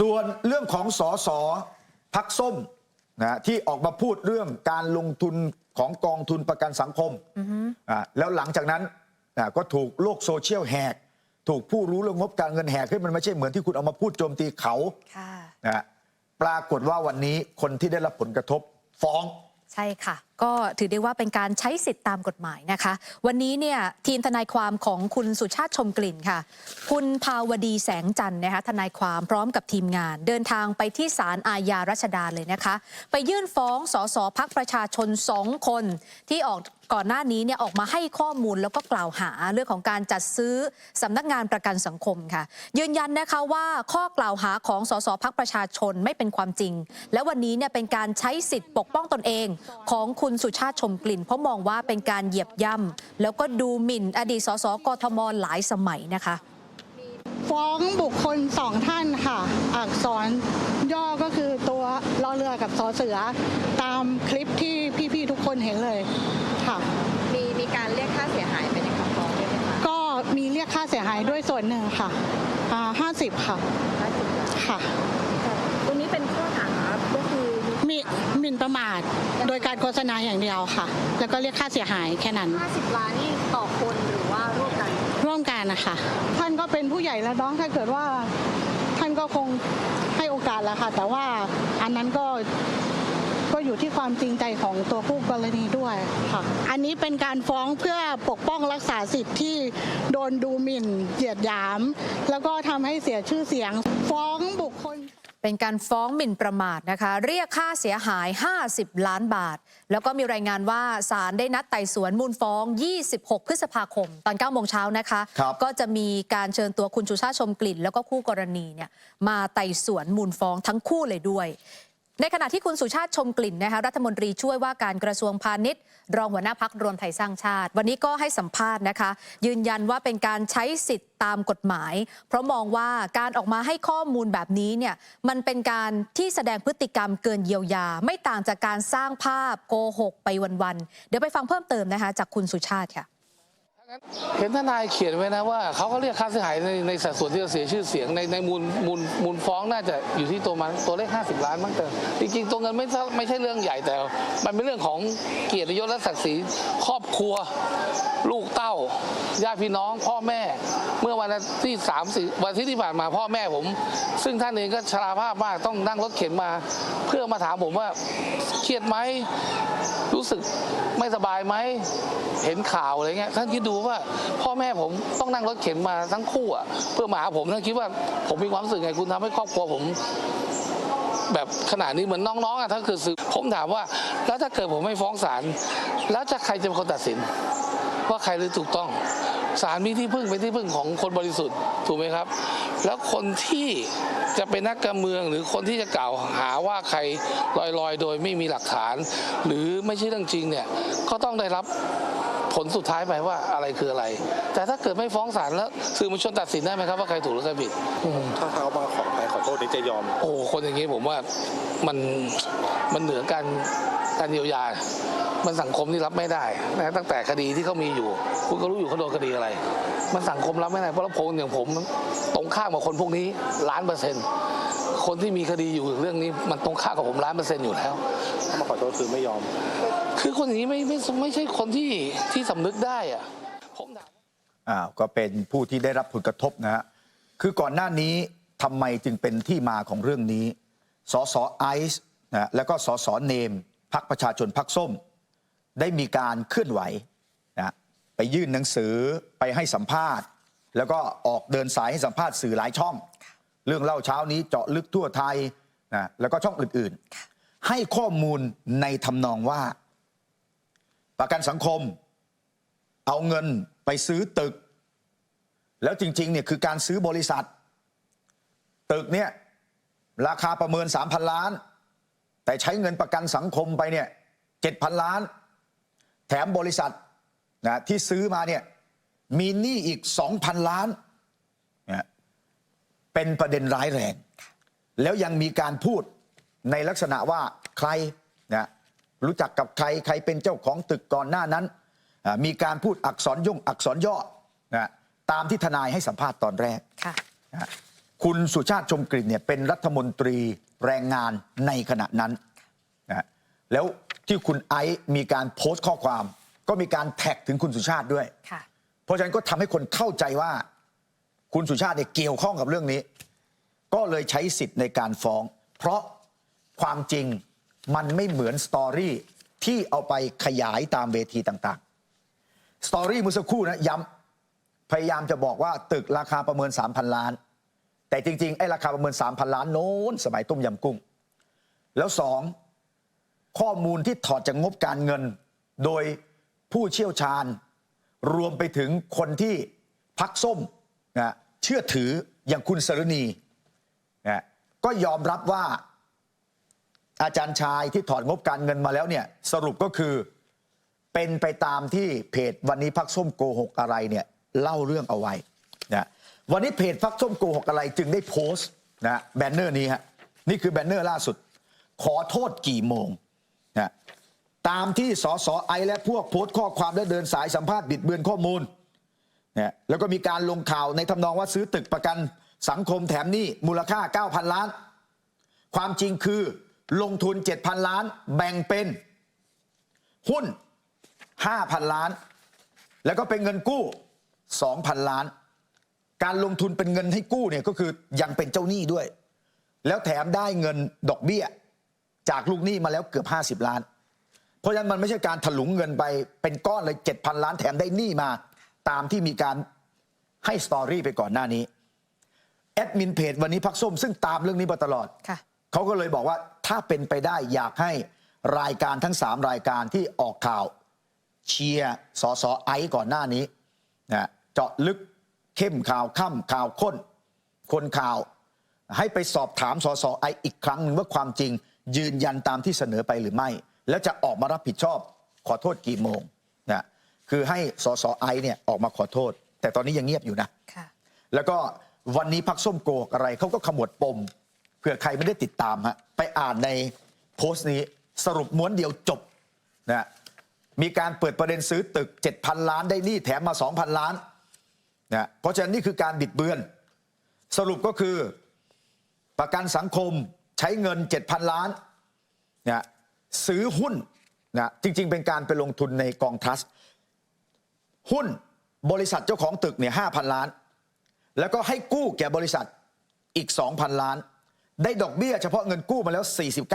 ส่วนเรื่องของสอสอพักส้มนะที่ออกมาพูดเรื่องการลงทุนของกองทุนประกันสังคมอ่าแล้วหลังจากนั้นอ่าก็ถูกโลกโซเชียลแหก ถูกผู้รู้เรื่องงบการเงินแหกขึ้นมันไม่ใช่เหมือนที่คุณเอามาพูดโจมตีเขาค่ะนะฮะปรากฏว่าวันนี้คนที่ได้รับผลกระทบฟ้อง ใช่ค่ะ ก็ถือได้ว่าเป็นการใช้สิทธิ์ตามกฎหมายนะคะ วันนี้เนี่ยทีมทนายความของคุณสุชาติชมกลิ่นค่ะ คุณภาวดีแสงจันทร์นะคะทนายความพร้อมกับทีมงาน เดินทางไปที่ศาลอาญารัชดาเลยนะคะ ไปยื่นฟ้องสสพักประชาชนสองคนที่ออก ก่อนหน้านี้เนี่ยออกมาให้ข้อมูลแล้วก็กล่าวหาเรื่องของการจัดซื้อสำนักงานประกันสังคมค่ะ ยืนยันนะคะว่าข้อกล่าวหาของสสพักประชาชนไม่เป็นความจริง และวันนี้เนี่ยเป็นการใช้สิทธิ์ปกป้องตนเอง ของคุณสุชาติชมกลิ่น เพราะมองว่าเป็นการเหยียบย่ำแล้วก็ดูหมิ่นอดีตสสกทมหลายสมัยนะคะฟ้องบุคคลสองท่านค่ะ อักษรย่อก็คือตัวรอเรือกับสอเสือ ตามคลิปที่พี่ ๆ ทุกคนเห็นเลย ค่ะ มีมีการเรียกค่าเสียหายไปในคำฟ้องด้วยไหมคะก็มีเรียกค่าเสียหายด้วยส่วนหนึ่งค่ะห้าสิบค่ะ50ล้านค่ะ ตรงนี้เป็นข้อหาก็คือมีหมิ่นประมาทโดยการโฆษณาอย่างเดียวค่ะ แล้วก็เรียกค่าเสียหายแค่นั้น 50 ล้านนี่ต่อคนหรือว่าร่วมกัน ร่วมกันนะคะ ท่านก็เป็นผู้ใหญ่แล้วเน้องถ้าเกิดว่า ท่านก็คงให้โอกาสแล้วค่ะ แต่ว่าอันนั้นก็ ก็อยู่ที่ความจริงใจของตัวผู้กรณีด้วยค่ะ อันนี้เป็นการฟ้องเพื่อปกป้องรักษาสิทธิ์ที่โดนดูหมิ่นเหยียดหยาม แล้วก็ทำให้เสียชื่อเสียง ฟ้องบุคคล เป็นการฟ้องหมิ่นประมาทนะคะ เรียกค่าเสียหาย 50 ล้านบาท แล้วก็มีรายงานว่าศาลได้นัดไต่สวนมูลฟ้อง 26 พฤษภาคม ตอน9โมงเช้านะคะ ครับก็จะมีการเชิญตัวคุณชูชาติชมกลิ่น แล้วก็คู่กรณีเนี่ยมาไต่สวนมูลฟ้องทั้งคู่เลยด้วย ในขณะที่คุณสุชาติชมกลิ่นนะคะรัฐมนตรีช่วยว่าการกระทรวงพาณิชย์ รองหัวหน้าพักรวมไทยสร้างชาติ วันนี้ก็ให้สัมภาษณ์นะคะ ยืนยันว่าเป็นการใช้สิทธิ์ตามกฎหมาย เพราะมองว่าการออกมาให้ข้อมูลแบบนี้เนี่ยมันเป็นการที่แสดงพฤติกรรมเกินเยียวยา ไม่ต่างจากการสร้างภาพโกหกไปวันๆเดี๋ยวไปฟังเพิ่มเติมนะคะจากคุณสุชาติค่ะ เห็นทนายเขียนไว้นะว่าเขาก็เรียกค่าเสียหายในในสัดส่วนที่จะเสียชื่อเสียงในในมูลมูลมูลฟ้องน่าจะอยู่ที่ตัวมันตัวเลข 50 ล้านมั้งแต่จริงๆตัวเงินไม่ไม่ใช่เรื่องใหญ่แต่ มันเป็นเรื่องของเกียรติยศและศักดิ์ศรีครอบครัว ลูกเต้า ญาติพี่น้องพ่อแม่ เมื่อวันที่สามสี่วันที่ที่ผ่านมาพ่อแม่ผม ซึ่งท่านเองก็ชราภาพมากต้องนั่งรถเข็นมา เพื่อมาถามผมว่าเครียดไหมรู้สึกไม่สบายไหมเห็นข่าวอะไรเงี้ยท่านคิดดูว่าพ่อแม่ผมต้องนั่งรถเข็นมาทั้งคู่อะเพื่อมาหาผมท่านคิดว่าผมมีความรู้สึกไงคุณทำให้ครอบครัวผมแบบขนาดนี้เหมือนน้องๆอะถ้าเกิดสื่อผมถามว่า แล้วถ้าเกิดผมไม่ฟ้องศาลแล้วจะใครจะเป็นคนตัดสิน ว่าใครหรือถูกต้อง ศาลมีที่พึ่งเป็นที่พึ่งของคนบริสุทธิ์ถูกไหมครับ แล้วคนที่จะเป็นนักการเมืองหรือคนที่จะกล่าวหาว่าใครลอยๆ โดยไม่มีหลักฐาน หรือไม่ใช่เรื่องจริงเนี่ยก็ต้องได้รับผลสุดท้ายไปว่าอะไรคืออะไร แต่ถ้าเกิดไม่ฟ้องศาลแล้วสื่อมวลชนตัดสินได้ไหมครับว่าใครถูกหรือใครผิดถ้าเขามาขอไปขอโทษนี่จะยอม โอ้โหคนอย่างนี้ผมว่ามันมันเหนือการการเยียวยา มันสังคมที่รับไม่ได้นะตั้งแต่คดีที่เขามีอยู่ คุณก็รู้อยู่เขาโดนคดีอะไร มันสังคมรับไม่ได้เพราะว่าผมอย่างผม ตรงข้ามกับคนพวกนี้ล้านเปอร์เซ็นต์คนที่มีคดีอยู่เรื่องนี้มันตรงข้ามกับผมล้านเปอร์เซ็นต์อยู่แล้วถ้ามาขอโทษคือไม่ยอม คือคนอย่างนี้ไม่ไม่ไม่ใช่คนที่ที่สำนึกได้อะผมถามอ้าวก็เป็นผู้ที่ได้รับผลกระทบนะฮะคือก่อนหน้านี้ทำไมจึงเป็นที่มาของเรื่องนี้สสไอซ์นะแล้วก็สสเนมพักประชาชนพักส้ม ได้มีการเคลื่อนไหวนะไปยื่นหนังสือไปให้สัมภาษณ์ แล้วก็ออกเดินสายให้สัมภาษณ์สื่อหลายช่อง เรื่องเล่าเช้านี้เจาะลึกทั่วไทยนะแล้วก็ช่องอื่นๆ ให้ข้อมูลในทำนองว่า ประกันสังคม เอาเงินไปซื้อตึก แล้วจริงๆเนี่ยคือการซื้อบริษัท ตึกเนี่ยราคาประเมิน 3,000 ล้าน แต่ใช้เงินประกันสังคมไปเนี่ย7,000 ล้าน แถมบริษัทนะที่ซื้อมาเนี่ยมีหนี้อีก 2,000 ล้านนะเป็นประเด็นร้ายแรง แล้วยังมีการพูดในลักษณะว่าใครนะรู้จักกับใครใครเป็นเจ้าของตึกก่อนหน้านั้นอ่ามีการพูดอักษรย่งอักษรย่อนะตามที่ทนายให้สัมภาษณ์ตอนแรกค่ะนะคุณสุชาติชมกลิ่นเนี่ยเป็นรัฐมนตรีแรงงานในขณะนั้นนะฮะแล้ว ที่คุณไอซ์มีการโพสต์ข้อความ ก็มีการแท็กถึงคุณสุชาติด้วย ค่ะ เพราะฉะนั้นก็ทำให้คนเข้าใจว่า คุณสุชาติเนี่ยเกี่ยวข้องกับเรื่องนี้ ก็เลยใช้สิทธิ์ในการฟ้อง เพราะความจริงมันไม่เหมือนสตอรี่ที่เอาไปขยายตามเวทีต่างๆ สตอรี่เมื่อสักครู่นะย้ำพยายามจะบอกว่าตึกราคาประเมิน 3,000 ล้าน แต่จริงๆ ไอ้ราคาประเมิน 3,000 ล้านโน้นสมัยต้มยำกุ้ง แล้วสอง ข้อมูลที่ถอดจากงบการเงิน โดยผู้เชี่ยวชาญ รวมไปถึงคนที่พักส้มนะเชื่อถืออย่างคุณสรณีนะก็ยอมรับว่าอาจารย์ชายที่ถอดงบการเงินมาแล้วเนี่ยสรุปก็คือเป็นไปตามที่เพจวันนี้พักส้มโกหกอะไรเนี่ยเล่าเรื่องเอาไว้นะวันนี้เพจพักส้มโกหกอะไรจึงได้โพสต์นะแบนเนอร์นี้ฮะนี่คือแบนเนอร์ล่าสุด ขอโทษกี่โมง นะตามที่สสไอและพวกโพสต์ข้อความและเดินสายสัมภาษณ์บิดเบือนข้อมูลนี่ยแล้วก็มีการลงข่าวในทำนองว่าซื้อตึกประกันสังคมแถมหนี้มูลค่า 9,000 ล้าน ความจริงคือลงทุน 7,000 ล้านแบ่งเป็นหุ้น 5,000 ล้าน แล้วก็เป็นเงินกู้ 2,000 ล้าน การลงทุนเป็นเงินให้กู้เนี่ยก็คือยังเป็นเจ้าหนี้ด้วย แล้วแถมได้เงินดอกเบี้ย จากลูกหนี้มาแล้วเกือบ 50 ล้าน เพราะฉะนั้นมันไม่ใช่การถลุงเงินไปเป็นก้อนเลย7,000 ล้านแถมได้หนี้มา ตามที่มีการให้สตอรี่ไปก่อนหน้านี้แอดมินเพจวันนี้พักส้มซึ่งตามเรื่องนี้มาตลอดค่ะเขาก็เลยบอกว่าถ้าเป็นไปได้อยากให้รายการทั้ง 3 รายการที่ออกข่าว เชียร์สอสอไอซ์ก่อนหน้านี้นะเจาะลึกเข้มข่าวค่ำข่าวข้น คนข่าว ให้ไปสอบถามสอสอไอซ์อีกครั้งหนึ่งว่าความจริง ยืนยันตามที่เสนอไปหรือไม่ แล้วจะออกมารับผิดชอบขอโทษกี่โมงนะคือให้สอสอไอซ์เนี่ยออกมาขอโทษ แต่ตอนนี้ยังเงียบอยู่นะค่ะแล้วก็วันนี้พักส้มโกกอะไรเขาก็ขมวดปมเผื่อใครไม่ได้ติดตามฮะไปอ่านในโพสต์นี้สรุปม้วนเดียวจบนะมีการเปิดประเด็นซื้อตึก 7,000 ล้านได้หนี่แถมมา 2,000 ล้านนะเพราะฉะนั้นนี่คือการบิดเบือน สรุปก็คือประกันสังคมใช้เงิน 7,000 ล้านนะซื้อหุ้นนะจริง ๆ เป็นการไปลงทุนในกองทรัสต์หุ้นบริษัทเจ้าของตึกเนี่ย5,000ล้าน แล้วก็ให้กู้แก่บริษัทอีก 2,000 ล้าน ได้ดอกเบี้ยเฉพาะเงินกู้มาแล้ว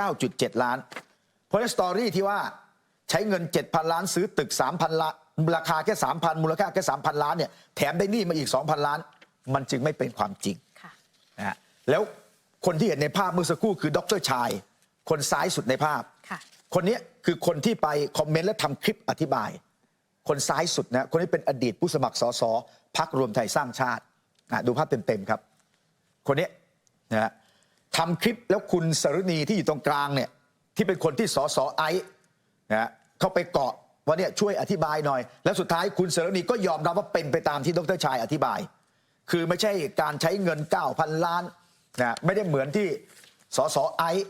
49.7 ล้าน เพราะฉะนั้นสตอรี่ที่ว่าใช้เงิน 7,000 ล้านซื้อตึก 3,000ล้านราคาแค่ 3,000 มูลค่าแค่ 3,000 ล้านเนี่ยแถมได้หนี้มาอีก 2,000 ล้าน มันจึงไม่เป็นความจริงค่ะนะฮะแล้ว คนที่เห็นในภาพเมื่อสักครู่คือดรชาย คนซ้ายสุดในภาพค่ะคนนี้คือคนที่ไปคอมเมนต์และทำคลิปอธิบาย คนซ้ายสุดนะคนนี้เป็นอดีตผู้สมัครสสพักรวมไทยสร้างชาตินะดูภาพเต็มๆครับ คนนี้นะฮะทำคลิปแล้วคุณสรุณีที่อยู่ตรงกลางเนี่ยที่เป็นคนที่สสไอซ์นะฮะเข้าไปเกาะว่าเนี่ยช่วยอธิบายหน่อย แล้วสุดท้ายคุณสรุณีก็ยอมรับว่าเป็นไปตามที่ดรชายอธิบาย คือไม่ใช่การใช้เงิน 9,000 ล้าน นะไม่ได้เหมือนที่สสไอซ์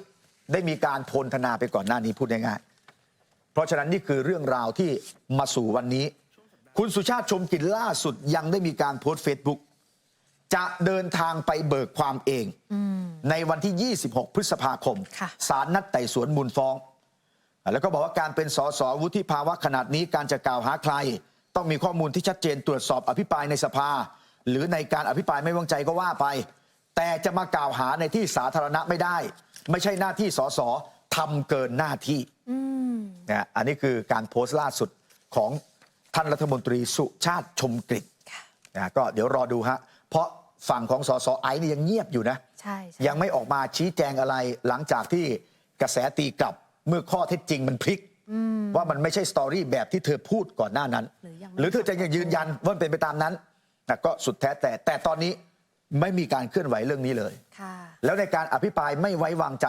ได้มีการโพลธนาไปก่อนหน้านี้พูดง่ายๆเพราะฉะนั้นนี่คือเรื่องราวที่มาสู่วันนี้ คุณสุชาติชมกลิ่นล่าสุดยังได้มีการโพสต์เฟซบุ๊กจะเดินทางไปเบิกความเองในวันที่ 26 พฤษภาคมค่ะศาลนัดไต่สวนมูลฟ้อง แล้วก็บอกว่าการเป็นสสวุฒิภาวะขนาดนี้การจะกล่าวหาใคร ต้องมีข้อมูลที่ชัดเจนตรวจสอบอภิปรายในสภา หรือในการอภิปรายไม่วางใจก็ว่าไป แต่จะมากล่าวหาในที่สาธารณะไม่ได้ ไม่ใช่หน้าที่สสทำเกินหน้าที่นะอันนี้คือการโพสต์ล่าสุดของท่านรัฐมนตรีสุชาติชมกลิ่นค่ะนะก็เดี๋ยวรอดูฮะเพราะฝั่งของสสไอซ์นี่ยังเงียบอยู่นะใช่ใช่ยังไม่ออกมาชี้แจงอะไรหลังจากที่กระแสตีกลับเมื่อข้อเท็จจริงมันพลิกว่ามันไม่ใช่สตอรี่แบบที่เธอพูดก่อนหน้านั้น หรือยังไม่หรือเธอจะยังยืนยันว่ามันเป็นไปตามนั้นนะก็สุดแท้แต่แต่ตอนนี้ ไม่มีการเคลื่อนไหวเรื่องนี้เลยค่ะแล้วในการอภิปรายไม่ไว้วางใจ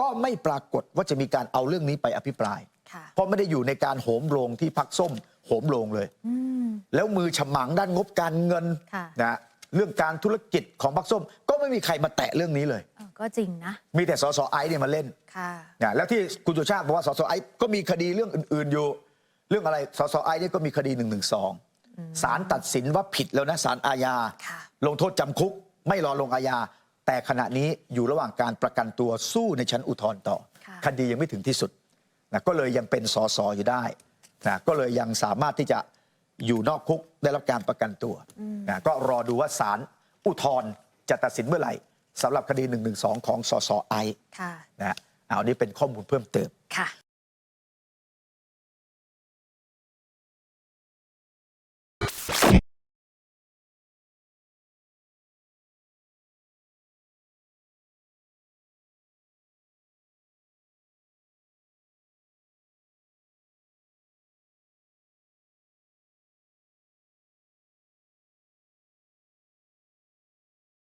ก็ไม่ปรากฏว่าจะมีการเอาเรื่องนี้ไปอภิปรายค่ะเพราะไม่ได้อยู่ในการโหมโรงที่พักส้มโหมโรงเลย แล้วมือฉมังด้านงบการเงินค่ะนะเรื่องการธุรกิจของพักส้ม ก็ไม่มีใครมาแตะเรื่องนี้เลยเออก็จริงนะ มีแต่สสไอซ์เนี่ยมาเล่นค่ะนะแล้วที่คุณสุชาติบอกว่าสสไอซ์ก็มีคดีเรื่องอื่น ๆอยู่ เรื่องอะไรสสไอซ์เนี่ยก็มีคดี1นึศาลตัดสินว่าผิดแล้วนะศาลอาญาค่ะ ลงโทษจำคุก ไม่รอลงอาญา แต่ขณะนี้อยู่ระหว่างการประกันตัวสู้ในชั้นอุทธรณ์ต่อค่ะคดียังไม่ถึงที่สุดนะก็เลยยังเป็นสสอยู่ได้นะก็เลยยังสามารถที่จะอยู่นอกคุกได้รับการประกันตัวนะก็รอดูว่าศาลอุทธรณ์จะตัดสินเมื่อไหร่สำหรับคดี1นึของสสไอซ์ค่ะนะฮะเอานี่เป็นข้อมูลเพิ่มเติมค่ะ